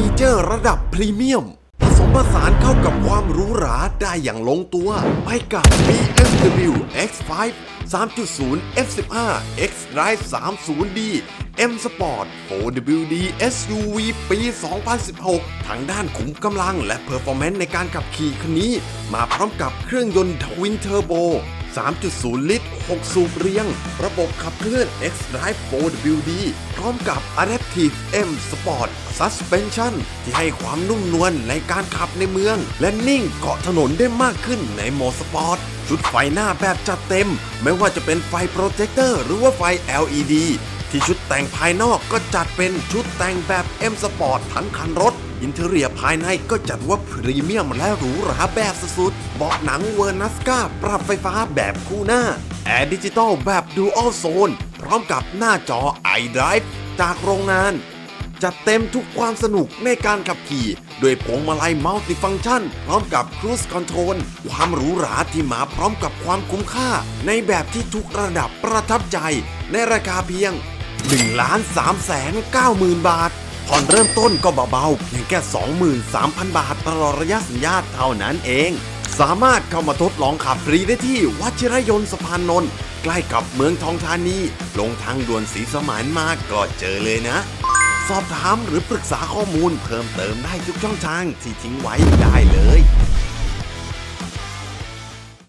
ฟีเจอร์ระดับพรีเมียม ผสมผสานเข้ากับความหรูหราได้อย่างลงตัว ไปกับ BMW X5 3.0 F15 X Drive 30D M Sport 4WD SUV ปี 2016 ทางด้านขุมกำลังและเพอร์ฟอร์แมนซ์ในการขับขี่คันนี้ มาพร้อมกับเครื่องยนต์ทวินเทอร์โบ 3.0 ลิตร 6 สูบเรียง ระบบขับเคลื่อน X Drive 4WD พร้อมกับ Adaptive M Sport Suspension ที่ให้ความนุ่มนวลในการขับในเมือง และนิ่งเกาะถนนได้มากขึ้นในโหมดสปอร์ตชุดไฟหน้าแบบจัดเต็ม ไม่ว่าจะเป็นไฟโปรเจคเตอร์หรือว่าไฟ LED ที่ชุดแต่งภายนอกก็จัดเป็นชุดแต่งแบบ M Sport ทั้งคันรถ อินเทอร์เรียภายในก็จัดว่าพรีเมียมและหรูหราแบบสุดๆเบาะหนังเวอร์นัสกาปรับไฟฟ้าแบบคู่หน้า แอร์ดิจิตอลแบบดูอัลโซนพร้อมกับหน้าจอ iDrive จากโรงงาน จัดเต็มทุกความสนุกในการขับขี่ด้วยพวงมาลัยมัลติฟัง c t ชัน พร้อมกับครู e คอนโทรลความหรูหราที่มาพร้อมกับความคุ้มค่า ในแบบที่ทุกระดับประทับใจ ในราคาเพียง 1ล้าน3แสน9หมื่นบาท ผ่อนเริ่มต้นก็เบาๆ เพียงแค่ 23,000 บาทตลอดระยะสัญญาเท่านั้นเอง สามารถเข้ามาทดลองขับฟรีได้ที่วัชิรยนต์สะพานนนท์ใกล้กับเมืองทองธานี ลงทางด่วนสีสมานมาก็เจอเลยนะ สอบถามหรือปรึกษาข้อมูลเพิ่มเติมได้ทุกช่องทางที่ทิ้งไว้ได้เลย